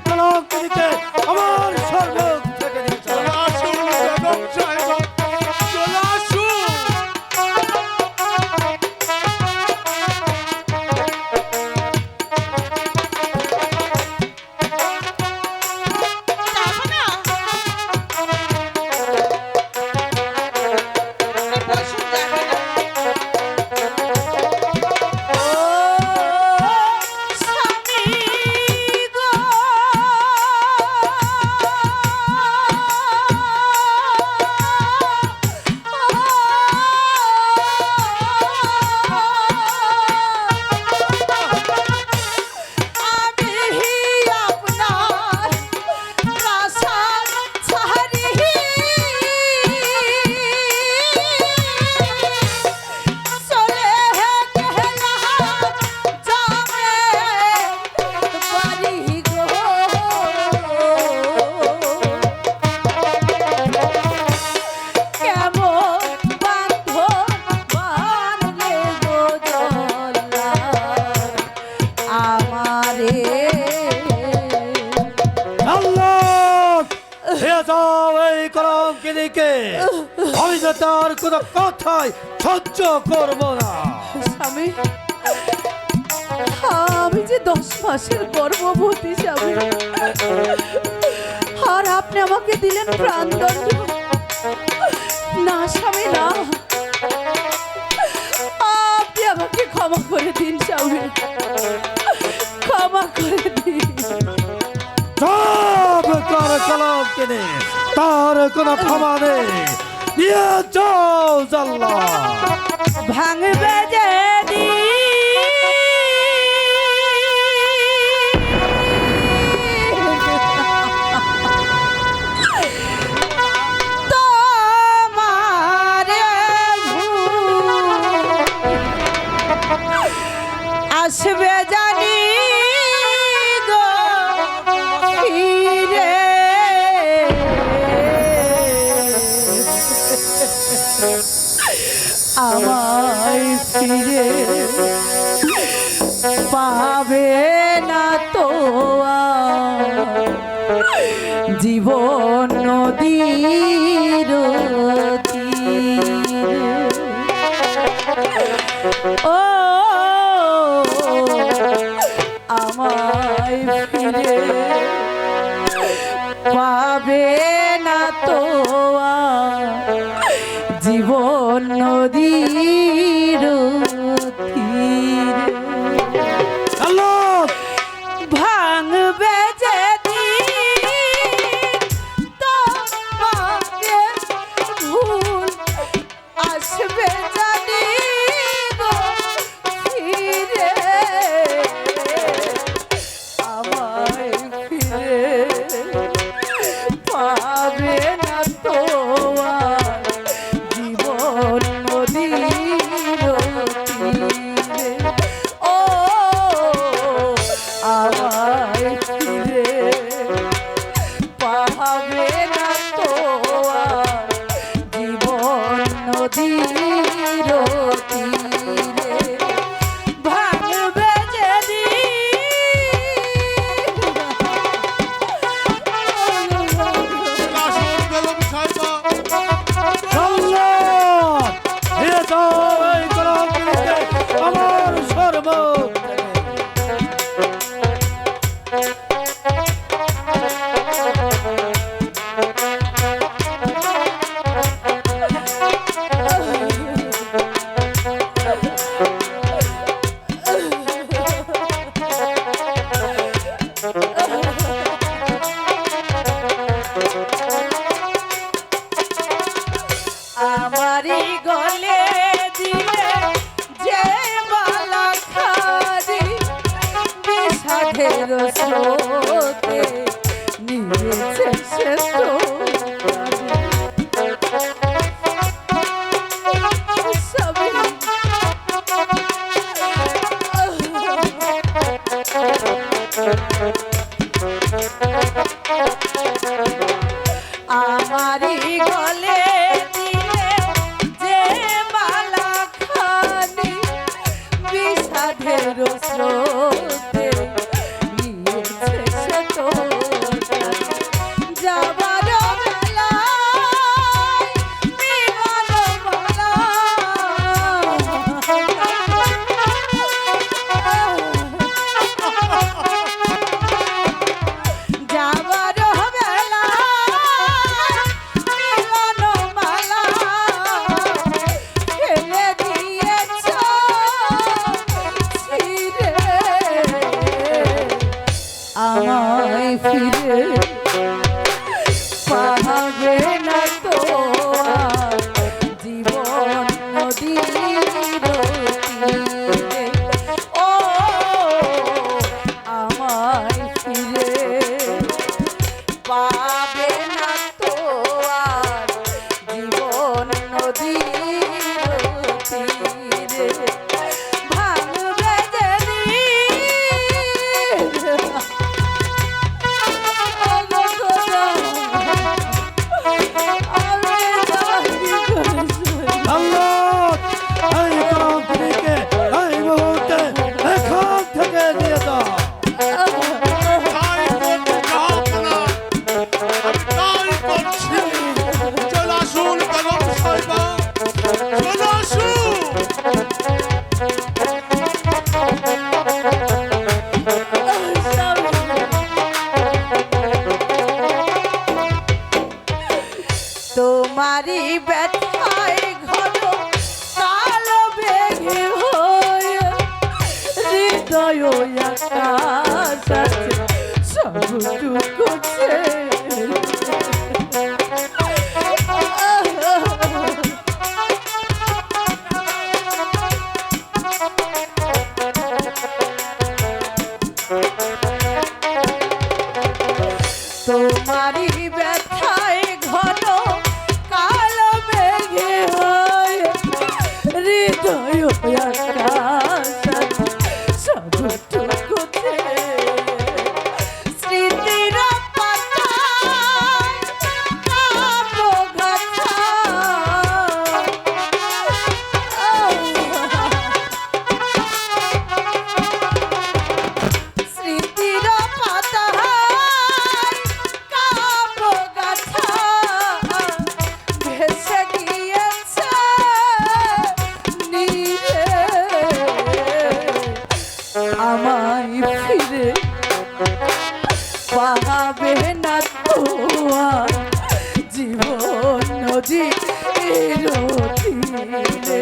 কলঙ্কিনীকে আমার স্বর্গ যাও এই কলঙ্কিনীকে। আমি যে তার কোনো কথাই সহ্য করব না। স্বামী, আমি যে দশ মাসের গর্ভবতী স্বামী, আর আপনি আমাকে দিলেন প্রাণদণ্ড না স্বামী, না। আপনি আমাকে ক্ষমা করে দিন, স্বামী। কলঙ্কিনী তার কোনো ক্ষমা নেই ভাঙবে যে আসবে জানি আমায় ফিরে পাবে না তো জীবন নদীর ও আমায় ফিরে পাবে না তো আর। জীবন আমারই গলে দিয়ে যে মালা খাদি বিষাদের স্রোতে নিয়েছে সে তো kero sot you did. I সবটুকুছে পাবে না তোমার জীবন নদী তীরে